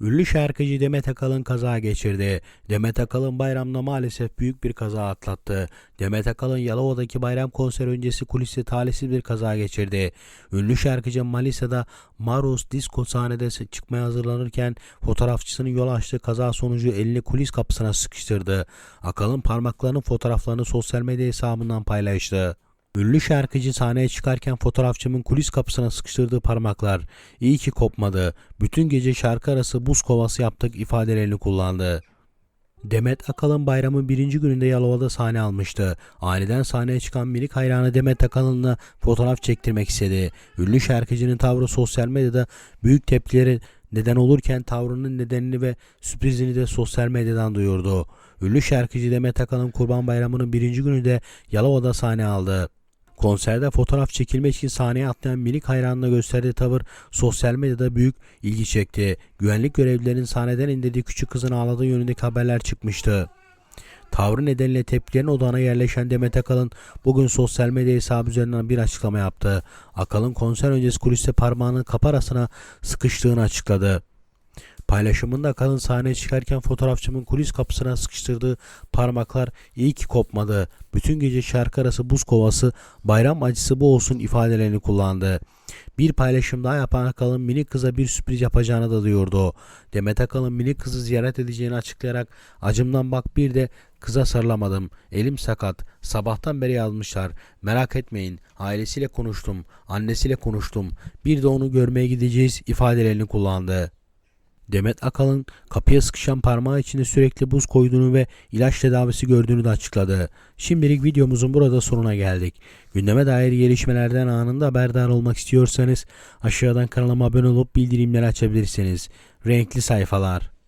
Ünlü şarkıcı Demet Akalın kaza geçirdi. Demet Akalın bayramda maalesef büyük bir kaza atlattı. Demet Akalın Yalova'daki bayram konseri öncesi kuliste talihsiz bir kaza geçirdi. Ünlü şarkıcı Manisa'da Maros Disco sahnede çıkmaya hazırlanırken fotoğrafçısının yol açtığı kaza sonucu elini kulis kapısına sıkıştırdı. Akalın parmaklarının fotoğraflarını sosyal medya hesabından paylaştı. Ünlü şarkıcı sahneye çıkarken fotoğrafçımın kulis kapısına sıkıştırdığı parmaklar iyi ki kopmadı. Bütün gece şarkı arası buz kovası yaptık ifadelerini kullandı. Demet Akalın bayramın birinci gününde Yalova'da sahne almıştı. Aniden sahneye çıkan minik hayranı Demet Akalın'la fotoğraf çektirmek istedi. Ünlü şarkıcının tavrı sosyal medyada büyük tepkilere neden olurken tavrının nedenini ve sürprizini de sosyal medyadan duyurdu. Ünlü şarkıcı Demet Akalın Kurban Bayramı'nın birinci gününde Yalova'da sahne aldı. Konserde fotoğraf çekilmek için sahneye atlayan minik hayranına gösterdiği tavır sosyal medyada büyük ilgi çekti. Güvenlik görevlilerinin sahneden indirdiği küçük kızın ağladığı yönündeki haberler çıkmıştı. Tavrı nedeniyle tepkilerin odağına yerleşen Demet Akalın bugün sosyal medya hesabı üzerinden bir açıklama yaptı. Akalın konser öncesi kuliste parmağının kapı arasına sıkıştığını açıkladı. Paylaşımında Akalın sahneye çıkarken fotoğrafçımın kulis kapısına sıkıştırdığı parmaklar iyi ki kopmadı. Bütün gece şarkı arası buz kovası bayram acısı bu olsun ifadelerini kullandı. Bir paylaşım daha yapan Akalın minik kıza bir sürpriz yapacağını da duyurdu. Demet Akalın minik kızı ziyaret edeceğini açıklayarak acımdan bak bir de kıza sarılamadım. Elim sakat. Sabahtan beri yazmışlar. Merak etmeyin. Ailesiyle konuştum. Annesiyle konuştum. Bir de onu görmeye gideceğiz ifadelerini kullandı. Demet Akalın kapıya sıkışan parmağı içinde sürekli buz koyduğunu ve ilaç tedavisi gördüğünü de açıkladı. Şimdilik videomuzun burada sonuna geldik. Gündeme dair gelişmelerden anında haberdar olmak istiyorsanız aşağıdan kanalıma abone olup bildirimleri açabilirsiniz. Renkli sayfalar.